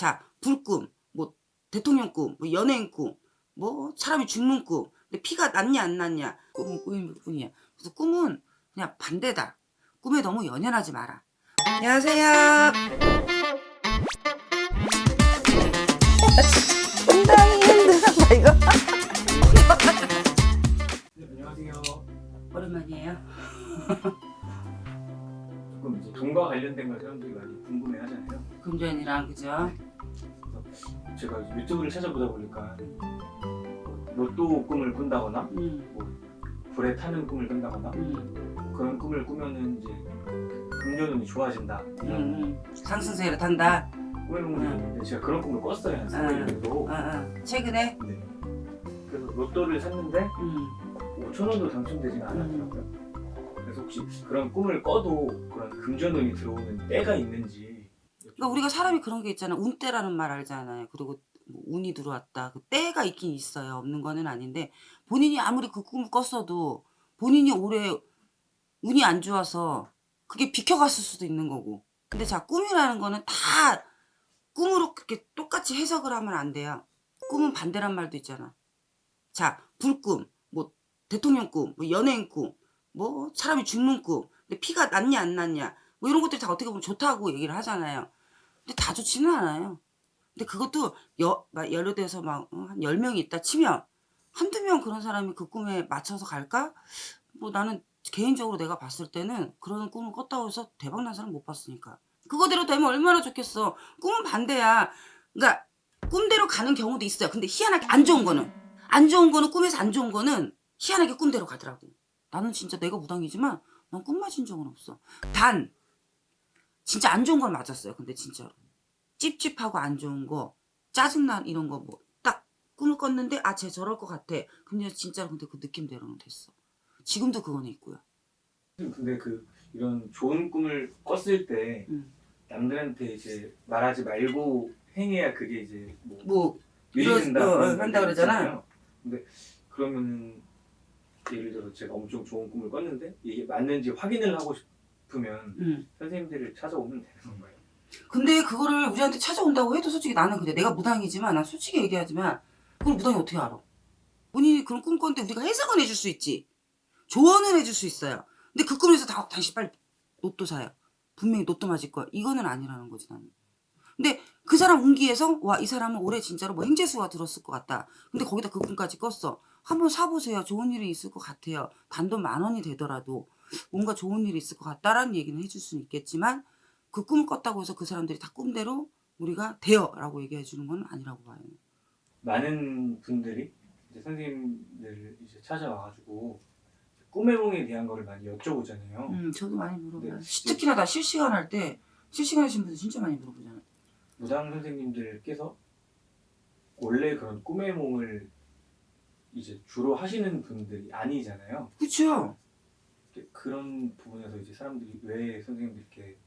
자, 불꿈, 뭐 대통령 꿈, 뭐 연예인 꿈, 뭐 사람이 죽는 꿈. 근데 피가 났냐 안 났냐 꿈은 꿈일 뿐이야. 그래서 꿈은 그냥 반대다. 꿈에 너무 연연하지 마라. 안녕하세요. 상당히 힘들다 이거. 네, 안녕하세요. 오랜만이에요. 조금 이제 돈과 관련된 걸 사람들이 많이 궁금해하잖아요. 금전이랑 그죠? 제가 유튜브를 찾아보다 보니까 로또 꿈을 꾼다거나 음, 불에 타는 꿈을 꾼다거나 음, 그런 꿈을 꾸면은 이제 금전운이 좋아진다 이런 음, 음. 상승세를 탄다. 꿈을 꾼 적이 있는데 제가 그런 꿈을 꿨어요 한 3일 정도. 아, 아. 최근에. 네. 그래서 로또를 샀는데 음. 5천 원도 당첨되지는 않았더라고요. 그래서 혹시 그런 꿈을 꿔도 그런 금전운이 들어오는 때가 있는지 그러니까 우리가 사람이 그런 게 있잖아. 운때라는 말 알잖아요. 그리고 뭐 운이 들어왔다. 그 때가 있긴 있어요. 없는 거는 아닌데 본인이 아무리 그 꿈을 꿨어도 본인이 올해 운이 안 좋아서 그게 비켜갔을 수도 있는 거고. 근데 자 꿈이라는 거는 다 꿈으로 그렇게 똑같이 해석을 하면 안 돼요. 꿈은 반대란 말도 있잖아. 자 불꿈, 뭐 대통령 꿈, 뭐 연예인 꿈, 뭐 사람이 죽는 꿈. 근데 피가 났냐 안 났냐. 뭐 이런 것들이 다 어떻게 보면 좋다고 얘기를 하잖아요. 근데 다 좋지는 않아요. 근데 그것도 여, 막 예를 들어서 막 어, 한 10명이 있다 치면 한두 명 그런 사람이 그 꿈에 맞춰서 갈까? 뭐 나는 개인적으로 내가 봤을 때는 그런 꿈을 꿨다고 해서 대박 난 사람 못 봤으니까. 그거대로 되면 얼마나 좋겠어. 꿈은 반대야. 그러니까 꿈대로 가는 경우도 있어요. 근데 희한하게 안 좋은 거는 안 좋은 거는 꿈에서 안 좋은 거는 희한하게 꿈대로 가더라고. 나는 진짜 내가 무당이지만 난꿈 맞은 적은 없어. 단 진짜 안 좋은 건 맞았어요. 근데 진짜로. 찝찝하고 안 좋은 거, 짜증난 이런 거 뭐 딱 꿈을 꿨는데 아, 쟤 저럴 것 같아. 근데 진짜로 근데 그 느낌대로는 됐어. 지금도 그거는 있고요. 근데 그 이런 좋은 꿈을 꿨을 때 음. 남들한테 이제 말하지 말고 행해야 그게 이제 뭐뭐 일이 된다 어, 어, 그런 한다 말이 그러잖아. 있잖아요. 근데 그러면 예를 들어 제가 엄청 좋은 꿈을 꿨는데 이게 맞는지 확인을 하고 싶 으면 음. 선생님들을 찾아오면 되는 건가요? 근데 그거를 우리한테 찾아온다고 해도 솔직히 나는 근데 내가 무당이지만 난 솔직히 얘기하지만 그걸 무당이 어떻게 알아? 본인이 그런 꿈 꿨는데 우리가 해석은 해줄 수 있지. 조언은 해줄 수 있어요. 근데 그 꿈에서 다 다시 빨리 로또 사요. 분명히 로또 맞을 거야. 이거는 아니라는 거지 나는. 근데 그 사람 운기에서 와 이 사람은 올해 진짜로 뭐 행재수가 들었을 것 같다. 근데 거기다 그 꿈까지 꿨어. 한번 사보세요. 좋은 일이 있을 것 같아요. 단돈 만 원이 되더라도 뭔가 좋은 일이 있을 것 같다라는 얘기는 해줄 수는 있겠지만 그 꿈을 꿨다고 해서 그 사람들이 다 꿈대로 우리가 돼요라고 얘기해 주는 건 아니라고 봐요. 많은 분들이 이제 선생님들 이제 찾아와가지고 꿈의몽에 대한 거를 많이 여쭤보잖아요. 음, 저도 많이 물어봐요. 네. 특히나 나 실시간 할 때 실시간 하신 분들 진짜 많이 물어보잖아요. 무당 선생님들께서 원래 그런 꿈의 몸을 이제 주로 하시는 분들이 아니잖아요. 그렇죠. 그런 부분에서 이제 사람들이 왜 선생님들께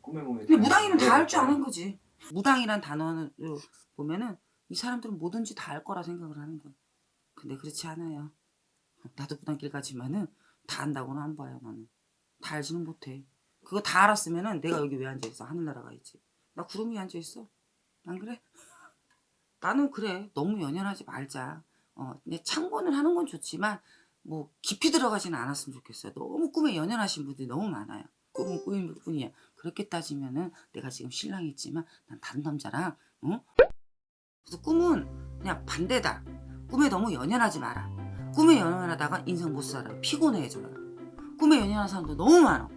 꿈의 몸에 근데 대한 무당이면 다할 줄? 아는 거지. 무당이란 단어로 보면은 이 사람들은 뭐든지 다알 거라 생각을 하는 거야. 근데 그렇지 않아요. 나도 무당길 가지만은 다 안다고는 안 봐요 나는. 다 알지는 못해. 그거 다 알았으면은 내가 여기 왜 앉아 있어? 하늘나라 가 있지. 나 구름 위에 앉아 있어. 안 그래? 나는 그래. 너무 연연하지 말자. 어, 근데 참고는 하는 건 좋지만 뭐 깊이 들어가지는 않았으면 좋겠어요. 너무 꿈에 연연하신 분들이 너무 많아요. 꿈은 꿈일 뿐이야. 그렇게 따지면은 내가 지금 신랑이지만 난 다른 남자랑 어? 그래서 꿈은 그냥 반대다. 꿈에 너무 연연하지 마라. 꿈에 연연하다가 인생 못 살아요. 피곤해져요. 꿈에 연연하는 사람도 너무 많아.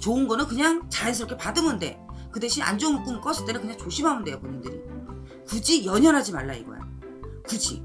좋은 거는 그냥 자연스럽게 받으면 돼. 그 대신 안 좋은 꿈 꿨을 때는 그냥 조심하면 돼요, 본인들이. 굳이 연연하지 말라 이거야. 굳이.